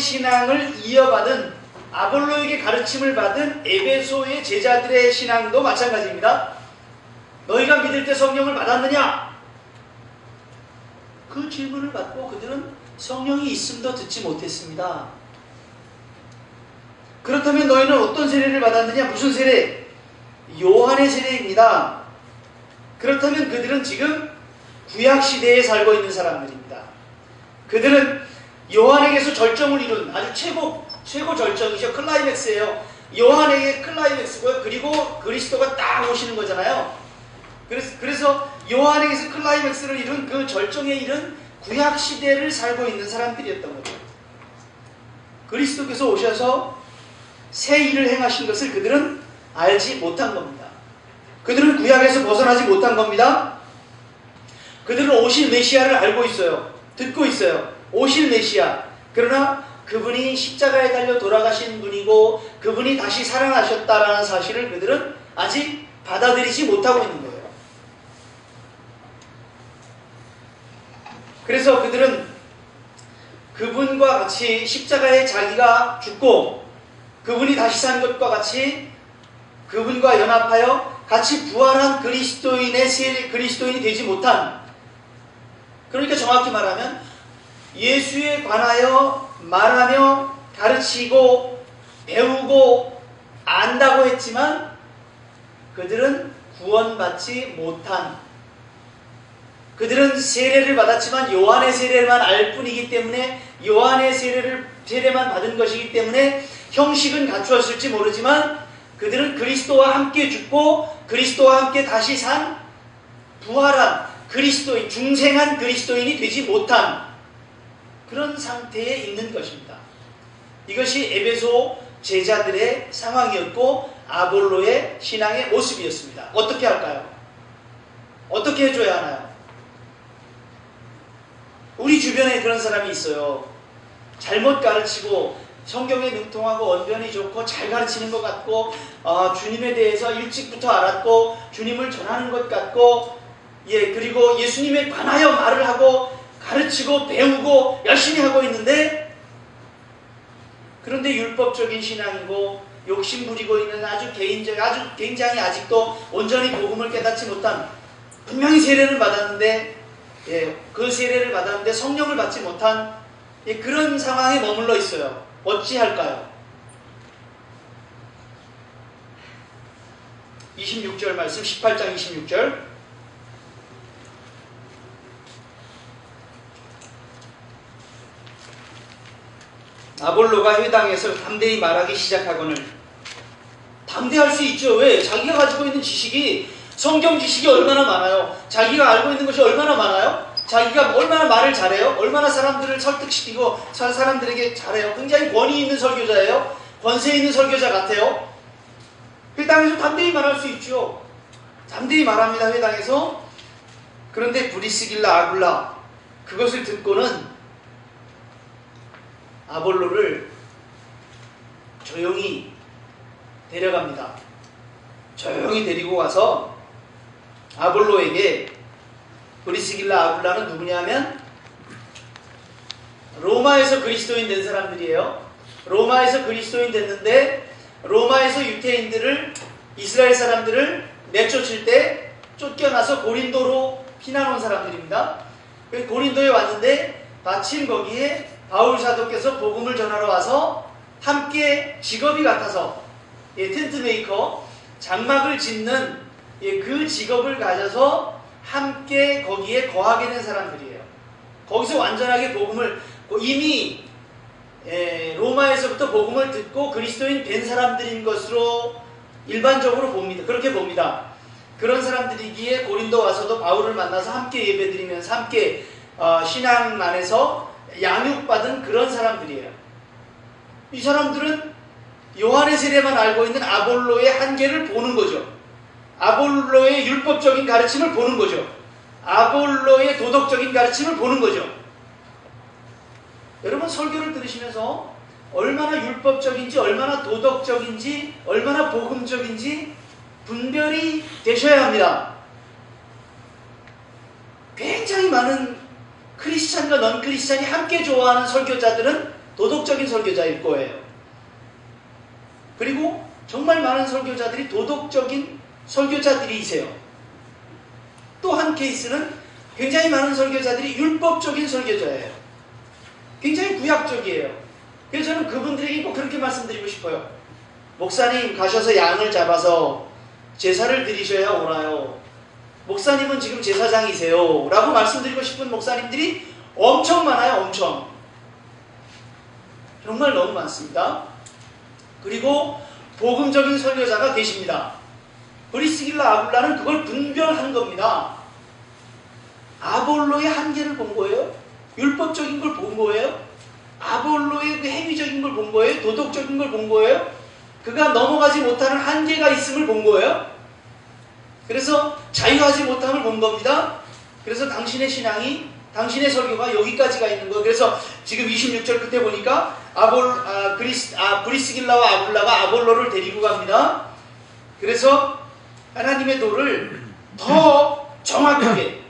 신앙을 이어받은 아볼로에게 가르침을 받은 에베소의 제자들의 신앙도 마찬가지입니다. 너희가 믿을 때 성령을 받았느냐? 그 질문을 받고 그들은 성령이 있음도 듣지 못했습니다. 그렇다면 너희는 어떤 세례를 받았느냐? 무슨 세례? 요한의 세례입니다. 그렇다면 그들은 지금 구약 시대에 살고 있는 사람들입니다. 그들은 요한에게서 절정을 이룬 아주 최고 최고 절정이죠. 클라이맥스예요. 요한에게 클라이맥스고요. 그리고 그리스도가 딱 오시는 거잖아요. 그래서, 그래서 요한에게서 클라이맥스를 이룬 그 절정에 이른 구약 시대를 살고 있는 사람들이었던 거죠. 그리스도께서 오셔서 새 일을 행하신 것을 그들은 알지 못한 겁니다. 그들은 구약에서 벗어나지 못한 겁니다. 그들은 오실 메시아를 알고 있어요. 듣고 있어요. 오실 메시아. 그러나 그분이 십자가에 달려 돌아가신 분이고 그분이 다시 살아나셨다라는 사실을 그들은 아직 받아들이지 못하고 있는 거예요. 그래서 그들은 그분과 같이 십자가에 자기가 죽고 그분이 다시 산 것과 같이 그분과 연합하여 같이 부활한 그리스도인의 세 그리스도인이 되지 못한 그러니까 정확히 말하면 예수에 관하여 말하며 가르치고 배우고 안다고 했지만 그들은 구원받지 못한 그들은 세례를 받았지만 요한의 세례만 알 뿐이기 때문에 요한의 세례를 세례만 받은 것이기 때문에 형식은 갖추었을지 모르지만 그들은 그리스도와 함께 죽고 그리스도와 함께 다시 산 부활한 그리스도인 중생한 그리스도인이 되지 못한 그런 상태에 있는 것입니다. 이것이 에베소 제자들의 상황이었고 아볼로의 신앙의 모습이었습니다. 어떻게 할까요? 어떻게 해줘야 하나요? 우리 주변에 그런 사람이 있어요. 잘못 가르치고 성경에 능통하고 언변이 좋고 잘 가르치는 것 같고 어, 주님에 대해서 일찍부터 알았고 주님을 전하는 것 같고 예 그리고 예수님에 관하여 말을 하고 가르치고 배우고 열심히 하고 있는데 그런데 율법적인 신앙이고 욕심 부리고 있는 아주 개인적 아주 굉장히 아직도 온전히 복음을 깨닫지 못한 분명히 세례를 받았는데 예, 그 세례를 받았는데 성령을 받지 못한 예, 그런 상황에 머물러 있어요. 어찌할까요? 26절 말씀 18장 26절 아볼로가 회당에서 담대히 말하기 시작하거늘 담대할 수 있죠. 왜? 자기가 가지고 있는 지식이 성경 지식이 얼마나 많아요. 자기가 알고 있는 것이 얼마나 많아요. 자기가 얼마나 말을 잘해요. 얼마나 사람들을 설득시키고 사람들에게 잘해요. 굉장히 권위 있는 설교자예요. 권세 있는 설교자 같아요. 회당에서 담대히 말할 수 있죠. 담대히 말합니다. 회당에서. 그런데 브리스길라 아굴라 그것을 듣고는 아볼로를 조용히 데려갑니다. 조용히 데리고 가서 아볼로에게 브리스길라 아굴라는 누구냐면 로마에서 그리스도인 된 사람들이에요. 로마에서 그리스도인 됐는데 로마에서 유태인들을 이스라엘 사람들을 내쫓을 때 쫓겨나서 고린도로 피난 온 사람들입니다. 고린도에 왔는데 마침 거기에 바울 사도께서 복음을 전하러 와서 함께 직업이 같아서 예, 텐트 메이커 장막을 짓는 예, 그 직업을 가져서 함께 거기에 거하게 된 사람들이에요. 거기서 완전하게 복음을 이미 예, 로마에서부터 복음을 듣고 그리스도인 된 사람들인 것으로 일반적으로 봅니다. 그렇게 봅니다. 그런 사람들이기에 고린도 와서도 바울을 만나서 함께 예배드리면서 함께 어, 신앙 안에서 양육받은 그런 사람들이에요. 이 사람들은 요한의 세례만 알고 있는 아볼로의 한계를 보는 거죠. 아볼로의 율법적인 가르침을 보는 거죠. 아볼로의 도덕적인 가르침을 보는 거죠. 여러분 설교를 들으시면서 얼마나 율법적인지 얼마나 도덕적인지 얼마나 복음적인지 분별이 되셔야 합니다. 굉장히 많은 크리스찬과 넌 크리스찬이 함께 좋아하는 설교자들은 도덕적인 설교자일 거예요. 그리고 정말 많은 설교자들이 도덕적인 설교자들이세요. 또 한 케이스는 굉장히 많은 설교자들이 율법적인 설교자예요. 굉장히 구약적이에요. 그래서 저는 그분들에게 꼭 그렇게 말씀드리고 싶어요. 목사님 가셔서 양을 잡아서 제사를 드리셔야 오나요? 목사님은 지금 제사장이세요. 라고 말씀드리고 싶은 목사님들이 엄청 많아요. 엄청. 정말 너무 많습니다. 그리고 복음적인 설교자가 계십니다. 브리스길라 아굴라는 그걸 분별한 겁니다. 아볼로의 한계를 본 거예요. 율법적인 걸 본 거예요. 아볼로의 그 행위적인 걸 본 거예요. 도덕적인 걸 본 거예요. 그가 넘어가지 못하는 한계가 있음을 본 거예요. 그래서 자유하지 못함을 본 겁니다. 그래서 당신의 신앙이 당신의 설교가 여기까지가 있는 거예요. 그래서 지금 26절 끝에 보니까 아볼 아, 그리스 아 브리스길라와 아볼라가 아볼로를 데리고 갑니다. 그래서 하나님의 도를 더 정확하게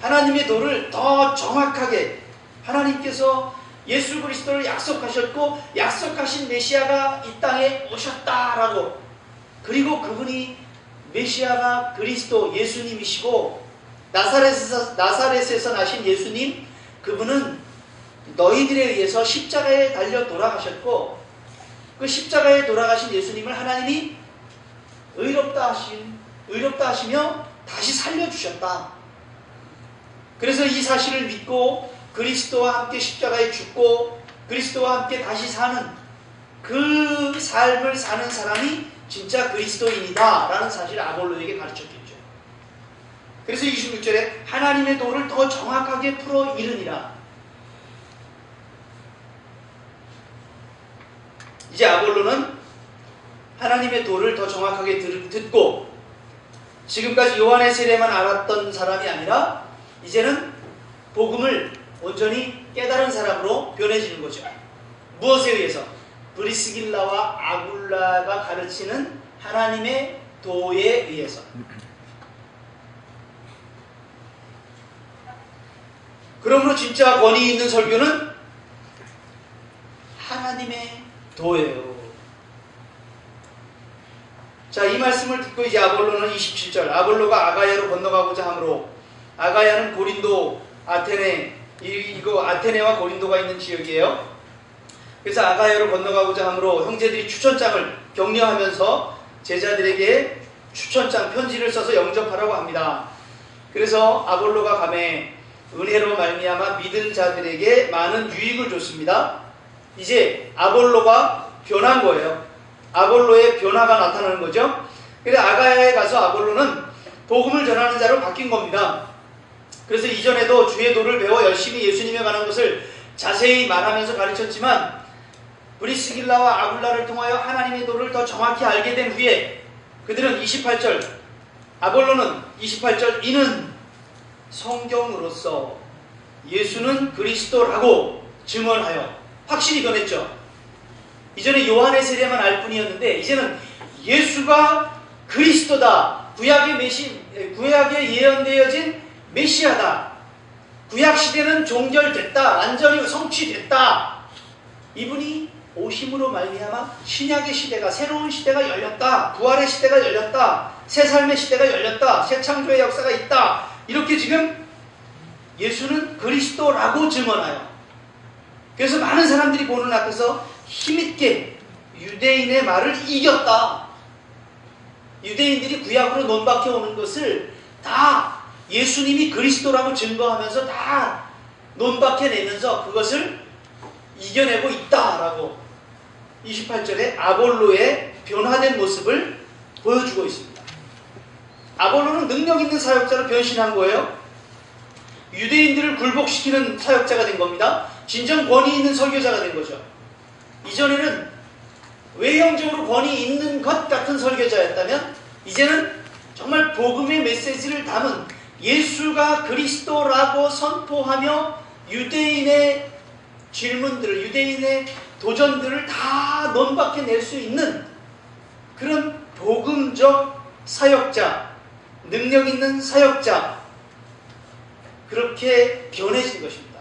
하나님의 도를 더 정확하게 하나님께서 예수 그리스도를 약속하셨고 약속하신 메시아가 이 땅에 오셨다라고 그리고 그분이 메시아가 그리스도 예수님이시고 나사렛에서, 나사렛에서 나신 예수님 그분은 너희들에 의해서 십자가에 달려 돌아가셨고 그 십자가에 돌아가신 예수님을 하나님이 의롭다 하신 의롭다 하시며 다시 살려 주셨다. 그래서 이 사실을 믿고 그리스도와 함께 십자가에 죽고 그리스도와 함께 다시 사는 그 삶을 사는 사람이 진짜 그리스도인이다 라는 사실을 아볼로에게 가르쳤겠죠. 그래서 26절에 하나님의 도를 더 정확하게 풀어 이르니라. 이제 아볼로는 하나님의 도를 더 정확하게 듣고 지금까지 요한의 세례만 알았던 사람이 아니라 이제는 복음을 온전히 깨달은 사람으로 변해지는 거죠. 무엇에 의해서? 브리스길라와 아굴라가 가르치는 하나님의 도에 의해서. 그러므로 진짜 권위 있는 설교는 하나님의 도예요. 자, 이 말씀을 듣고 이제 아볼로는 27절. 아볼로가 아가야로 건너가고자 하므로 아가야는 고린도, 아테네, 이, 이거 아테네와 고린도가 있는 지역이에요. 그래서 아가야로 건너가고자 하므로 형제들이 추천장을 격려하면서 제자들에게 추천장 편지를 써서 영접하라고 합니다. 그래서 아볼로가 감에 은혜로 말미암아 믿은 자들에게 많은 유익을 줬습니다. 이제 아볼로가 변한 거예요. 아볼로의 변화가 나타나는 거죠. 그래서 아가야에 가서 아볼로는 복음을 전하는 자로 바뀐 겁니다. 그래서 이전에도 주의 도를 배워 열심히 예수님에 관한 것을 자세히 말하면서 가르쳤지만 브리스길라와 아굴라를 통하여 하나님의 도를 더 정확히 알게 된 후에 그들은 28절 아볼로는 28절 이는 성경으로서 예수는 그리스도라고 증언하여 확실히 변했죠. 이전에 요한의 세례만 알 뿐이었는데 이제는 예수가 그리스도다. 구약의 메시 구약에 예언되어진 메시아다. 구약 시대는 종결됐다. 완전히 성취됐다. 이분이 오심으로 말미암아 신약의 시대가 새로운 시대가 열렸다. 부활의 시대가 열렸다. 새 삶의 시대가 열렸다. 새 창조의 역사가 있다. 이렇게 지금 예수는 그리스도라고 증언하여 그래서 많은 사람들이 보는 앞에서 힘있게 유대인의 말을 이겼다. 유대인들이 구약으로 논박해 오는 것을 다 예수님이 그리스도라고 증거하면서 다 논박해 내면서 그것을 이겨내고 있다라고 28절에 아볼로의 변화된 모습을 보여주고 있습니다. 아볼로는 능력 있는 사역자로 변신한 거예요. 유대인들을 굴복시키는 사역자가 된 겁니다. 진정 권위 있는 설교자가 된 거죠. 이전에는 외형적으로 권위 있는 것 같은 설교자였다면 이제는 정말 복음의 메시지를 담은 예수가 그리스도라고 선포하며 유대인의 질문들을 유대인의 도전들을 다 논박해낼 수 있는 그런 복음적 사역자, 능력 있는 사역자. 그렇게 변해진 것입니다.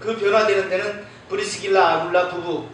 그 변화되는 데는 브리스길라 아굴라 부부.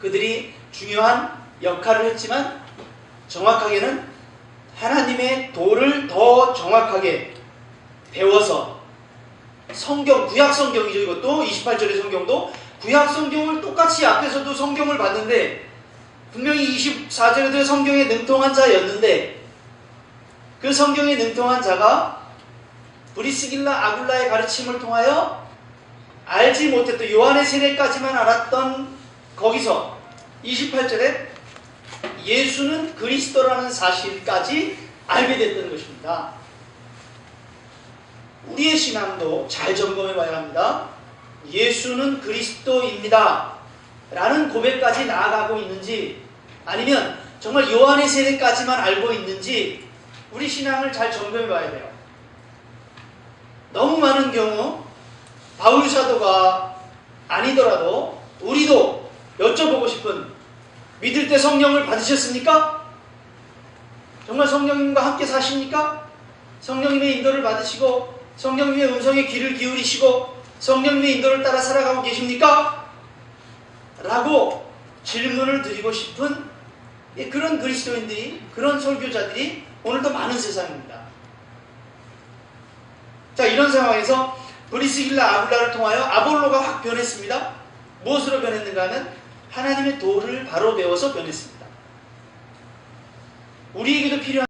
그들이 중요한 역할을 했지만 정확하게는 하나님의 도를 더 정확하게 배워서 성경 구약 성경이죠 이것도. 28절의 성경도. 구약 성경을 똑같이 앞에서도 성경을 봤는데 분명히 24절에도 성경에 능통한 자였는데 그 성경에 능통한 자가 브리스길라 아굴라의 가르침을 통하여 알지 못했던 요한의 세례까지만 알았던 거기서 28절에 예수는 그리스도라는 사실까지 알게 됐던 것입니다. 우리의 신앙도 잘 점검해 봐야 합니다. 예수는 그리스도입니다. 라는 고백까지 나아가고 있는지 아니면 정말 요한의 세례까지만 알고 있는지 우리 신앙을 잘 점검해 봐야 돼요. 너무 많은 경우 바울 사도가 아니더라도 우리도 여쭤보고 싶은 믿을 때 성령을 받으셨습니까? 정말 성령님과 함께 사십니까? 성령님의 인도를 받으시고 성령님의 음성에 귀를 기울이시고 성령님의 인도를 따라 살아가고 계십니까? 라고 질문을 드리고 싶은 그런 그리스도인들이 그런 설교자들이 오늘도 많은 세상입니다. 자 이런 상황에서 브리스길라 아굴라를 통하여 아볼로가 확 변했습니다. 무엇으로 변했는가 하면 하나님의 도를 바로 배워서 변했습니다. 우리에게도 필요한